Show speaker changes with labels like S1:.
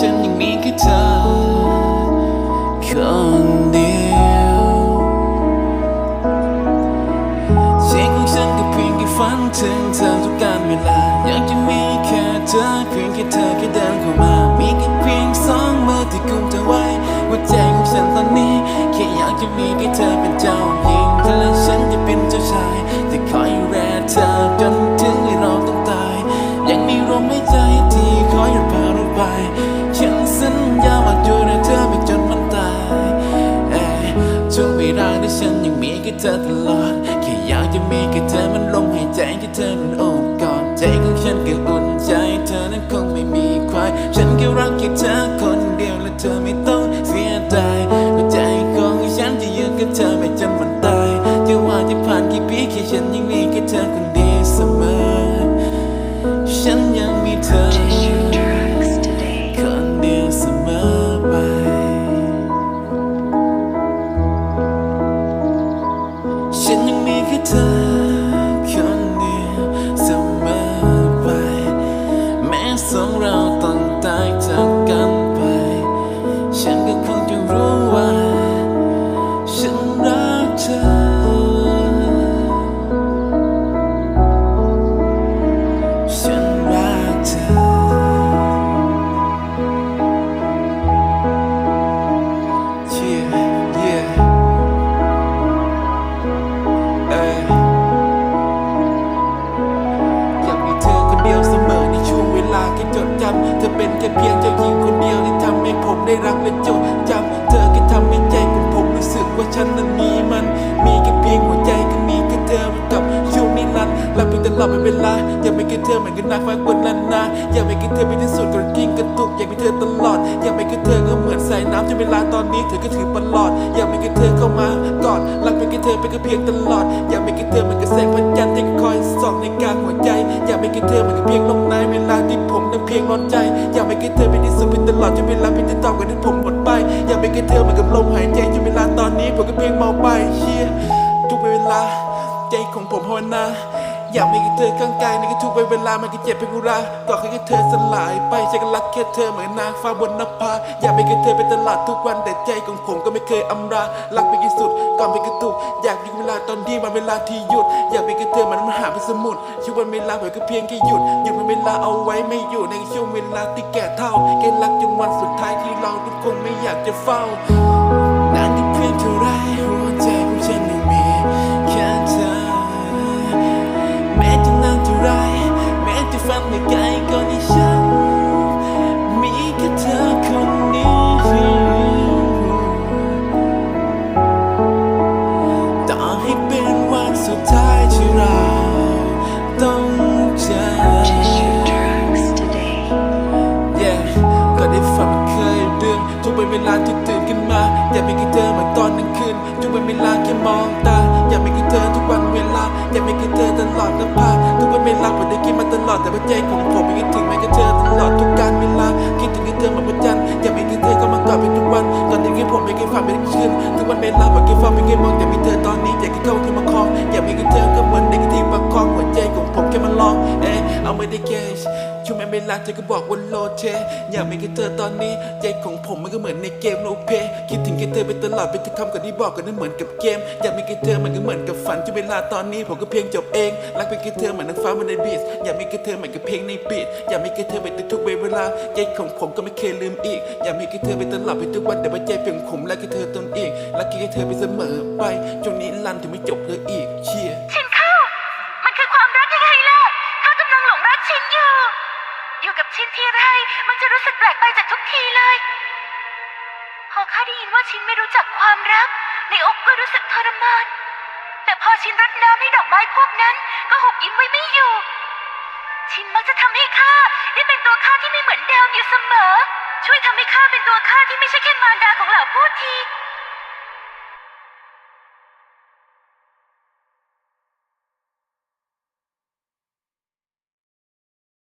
S1: ฉันยังมีแค่เธอคนเดียวเสียงของฉันก็เพียงแค่ฝันถึงเธอทุกการเวลา อยากจะมีแค่เธอเพียงแค่เธอแค่เดินเข้ามา มีแค่เพียงสองมือที่กุมเธอไว้หัวใจของฉันตอนนี้แค่อยากจะมีแค่เธอเป็นเจ้า อยากจะมีแค่เธอมันลมหายใจแค่เธอนั้นโอบกอดใจของฉันก็อุ่นใจเธอนั้นคงไม่มีใคร ฉันแค่รักแค่เธอคนเดียวและเธอไม่ต้อง ยั เป็นแค่เพียงเจ้าหญิงคนเดียวที่ทำให้ผมได้รักและจดจำเธอก็ทำให้ใจของผมรู้สึกว่าฉันนั้นมีมัน มีแค่เพียงหัวใจก็มีแค่เธอมือนกับช่วงนิรันดร์รักไปตลอดเป็นเว อยากมีแค่เธอเหมือนกับนาฟ้าบนลานนาอยากมีแค่เธอเป็นที่สุดกระกิ้งกระตุกอยากมีเธอตลอด อยากมีแค่เธอก็เหมือนสายน้ำจนเวลาตอนนี้เธอก็ถือตลอด อยากมีแค่เธอเข้ามากอดรักเป็นแค่เธอเป็นแค่เพียงตลอด อยากมีแค่เธอเหมือนกับแสงพระจันทร์ที่คอยส่องในกลางหัวใจ อยากมีแค่เธอเหมือนกับเพียงลมหายเวลาที่ผมนั้นเพียงร้อนใจ อยากมีแค่เธอเป็นที่สุดเป็นตลอดจนเวลาเป็นที่ตอบกันที่ผมหมดไป อยากมีแค่เธอเหมือนกับลมหายใจจนเวลาตอนนี้ผมก็เพียงเมาไปเชียทุกเวลา ใจของผมภาวนา อยากมีแค่เธอข้างกายในทุกเวลามันก็เจ็บเป็นกุราต่อให้แค่เธอสลายไปฉันก็รักแค่เธอเหมือนนางฟ้าบนนภาอยากมีแค่เธอเป็นตลอดทุกวันแต่ใจของผมก็ไม่เคยอำลารักไปที่สุดก่อนไปกระตุก อยากอยู่เวลาตอนที่มันเวลาที่หยุด อยากมีแค่เธอมันมันหาไปสมุดช่วงวันเวลาเผยก็เพียงแค่หยุดหยุดมันเวลาเอาไว้ไม่อยู่ในช่วงเวลาที่แก่เท่าแค่รักจนวันสุดท้ายที่เราทุกคนไม่อยากจะเฝ้า ตื่นขึ้นมา อยากมีแค่เธอเหมือนตอนกลางคืนทุกวันเวลาแค่มองตา อยากมีแค่เธอทุกวันเวลา อยากมีแค่เธอตลอดและพาทุกวันเวลาผมได้คิดมาตลอดแต่ว่าใจของผมไม่คิดถึงแม้แค่เธอตลอดทุกการเวลา คิดถึงแค่เธอเหมือนวันจันทร์อยากมีแค่เธอก็มากอดเป็นทุกวัน ตอนนี้แค่ผมไม่เคยฝันไม่ได้คืนทุกวันเวลาผมแค่ฝันไม่เคยมองอยากมีเธอตอน ช่วงเวลาเธอก็บอกว่าโลเทอยากมีแค่เธอตอนนี้ใจของผมมันก็เหมือนในเกมโลเพ คิดถึงแค่เธอไปตลอดไปทุกคำก่อนที่บอกกันนั้นเหมือนกับเกม อยากมีแค่เธอมันก็เหมือนกับฝันช่วงเวลาตอนนี้ผมก็เพียงจบเอง รักเป็นแค่เธอเหมือนนางฟ้าบนในบีชอยากมีแค่เธอเหมือนกับเพลงในบีทอยากมีแค่เธอไปทุกๆเวลาใจของผมก็ไม่เคยลืมอีก อยากมีแค่เธอไปตลอดไปทุกวันแต่ว่าใจเพียงผมรักแค่เธอตนเองรักแค่เธอไปเสมอไปจนนี้ลันถึงไม่จบเลยอีกเชีย
S2: ชินเข้า มันคือความรักยังไงล่ะข้ากำลังหลงรักชินอยู่ อยู่กับชินทีไร มันจะรู้สึกแปลกไปจากทุกทีเลย พอข้าได้ยินว่าชินไม่รู้จักความรัก ในอกก็รู้สึกทรมาน แต่พอชินรดน้ำให้ดอกไม้พวกนั้น ก็หุบยิ้มไว้ไม่อยู่ ชินมักจะทำให้ข้าได้เป็นตัวข้าที่ไม่เหมือนเดิมอยู่เสมอ ช่วยทำให้ข้าเป็นตัวข้าที่ไม่ใช่แค่มารดาของเหล่าพูดที